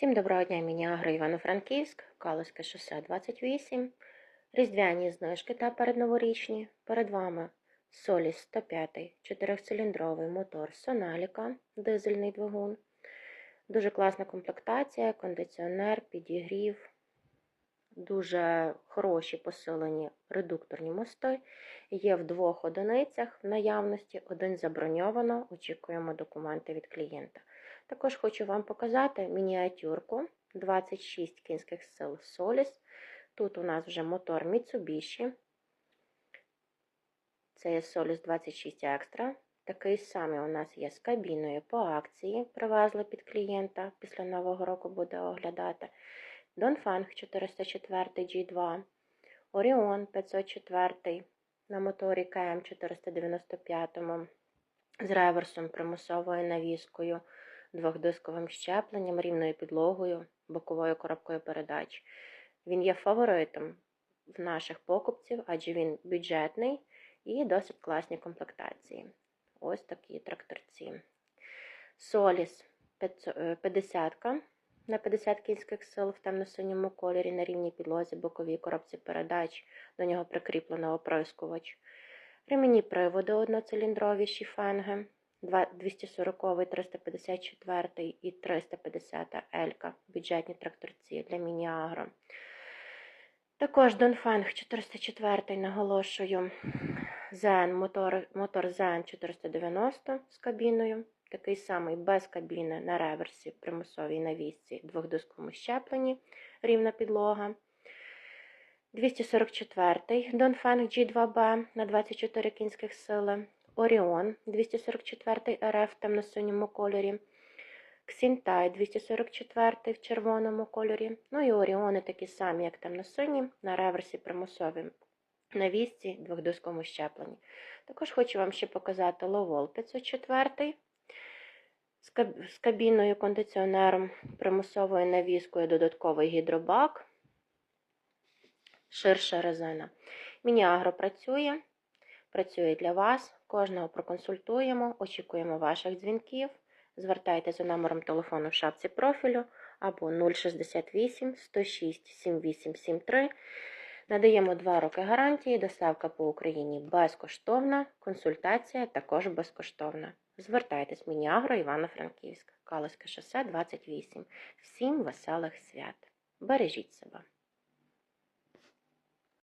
Всім доброго дня, Міні-Агро Івано-Франківськ, Калузьке шосе 28, різдвяні знижки та передноворічні. Перед вами Соліс 105, 4-циліндровий мотор Соналіка, дизельний двигун. Дуже класна комплектація, кондиціонер, підігрів, дуже хороші посилені редукторні мости. Є в двох одиницях в наявності, один заброньовано, очікуємо документи від клієнта. Також хочу вам показати мініатюрку 26 кінських сил Solis. Тут у нас вже мотор Mitsubishi. Це є Solis 26 Extra. Такий самий у нас є з кабіною по акції. Привезли під клієнта, після Нового року буде оглядати. Dongfeng 404 G2, Orion 504 на моторі КМ 495 з реверсом примусовою навіскою двохдисковим щепленням, рівною підлогою, боковою коробкою передач. Він є фаворитом в наших покупців, адже він бюджетний і досить класні комплектації. Ось такі тракторці. Соліс 50 на 50 кінських сил в темно-синьому кольорі на рівній підлозі, боковій коробці передач, до нього прикріплено оприскувач. Ремені приводу одноциліндрові шіфенги. 240, 354 і 350 Елька, бюджетні тракторці для міні-агро. Також Донфенг 404 наголошую. Zen, мотор, мотор Zen 490 з кабіною. Такий самий без кабіни на реверсі, примусовій навісці, двохдисковому щепленні, рівна підлога. 244 Донфенг G2B на 24 кінських сили. Оріон 244 РФ в темно-синьому кольорі, Ксінтай 244 в червоному кольорі. Ну і Оріони такі самі, як темно-сині, на реверсі примусові на вісці двохдисковому щепленні. Також хочу вам ще показати Ловол 504 з кабіною кондиціонером, примусовою навіскою, додатковий гідробак, ширша резина. Міні-агро працює. Працює для вас, кожного проконсультуємо, очікуємо ваших дзвінків. Звертайтеся за номером телефону в шапці профілю або 068 106 7873. Надаємо 2 роки гарантії, доставка по Україні безкоштовна, консультація також безкоштовна. Звертайтесь Мініагро Івано-Франківськ, Калиське шосе 28. Всім веселих свят! Бережіть себе!